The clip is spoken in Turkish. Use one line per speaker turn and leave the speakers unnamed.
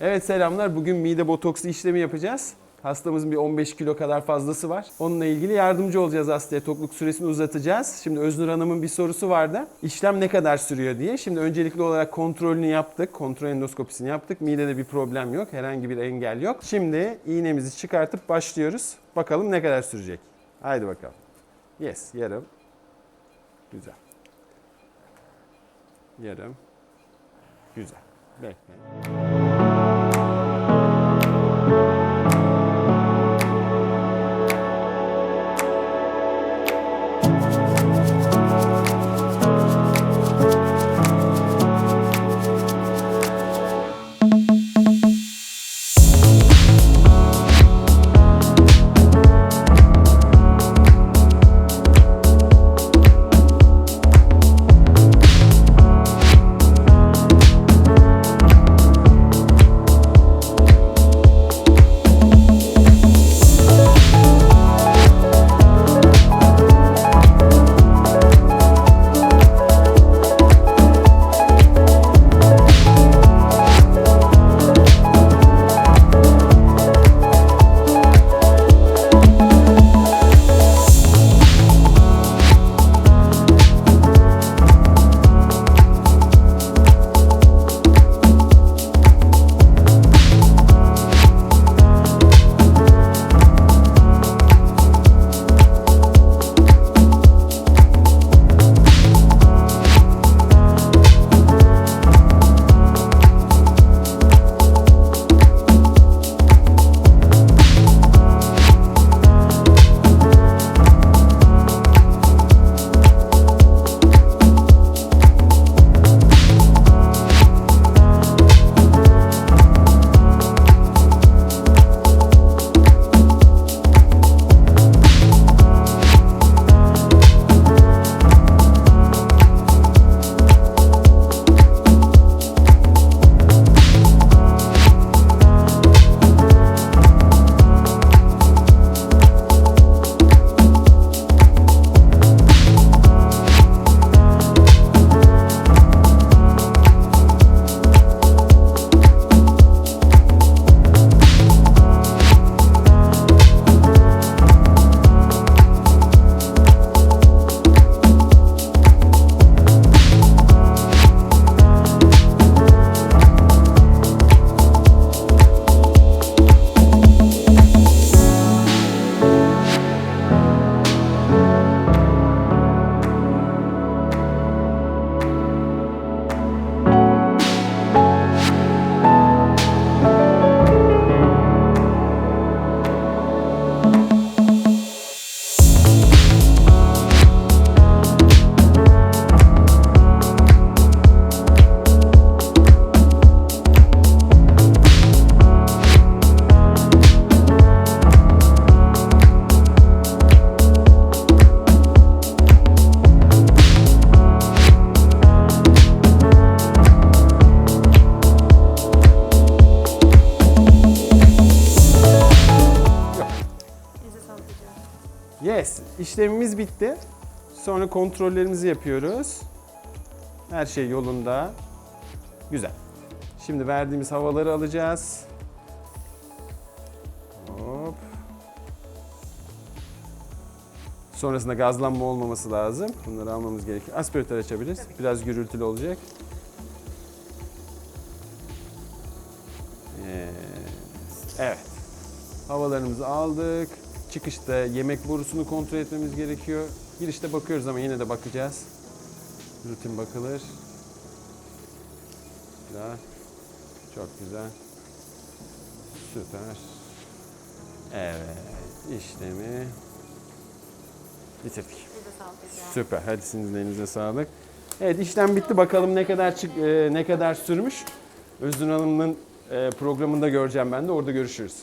Evet selamlar. Bugün mide botoksu işlemi yapacağız. Hastamızın bir 15 kilo kadar fazlası var. Onunla ilgili yardımcı olacağız hastaya. Tokluk süresini uzatacağız. Şimdi Öznur Hanım'ın bir sorusu vardı. İşlem ne kadar sürüyor diye. Şimdi öncelikli olarak kontrolünü yaptık. Kontrol endoskopisini yaptık. Midede bir problem yok. Herhangi bir engel yok. Şimdi iğnemizi çıkartıp başlıyoruz. Bakalım ne kadar sürecek. Haydi bakalım. Yes, yarım. Güzel. Yarım. Güzel. Bekle. Yes, işlemimiz bitti. Sonra kontrollerimizi yapıyoruz. Her şey yolunda. Güzel. Şimdi verdiğimiz havaları alacağız. Hop. Sonrasında gazlanma olmaması lazım. Bunları almamız gerekiyor. Aspiratör açabiliriz. Biraz gürültülü olacak. Evet. Havalarımızı aldık. Çıkışta yemek borusunu kontrol etmemiz gerekiyor. Girişte bakıyoruz ama yine de bakacağız. Rutin bakılır. Güzel. Çok güzel. Süper. Evet. işlemi bitirdik. Süper. Hadi sizin elinize sağlık. Evet işlem bitti. Bakalım ne kadar çık e, ne kadar sürmüş. Özgün Hanım'ın e, programında göreceğim ben de. Orada görüşürüz.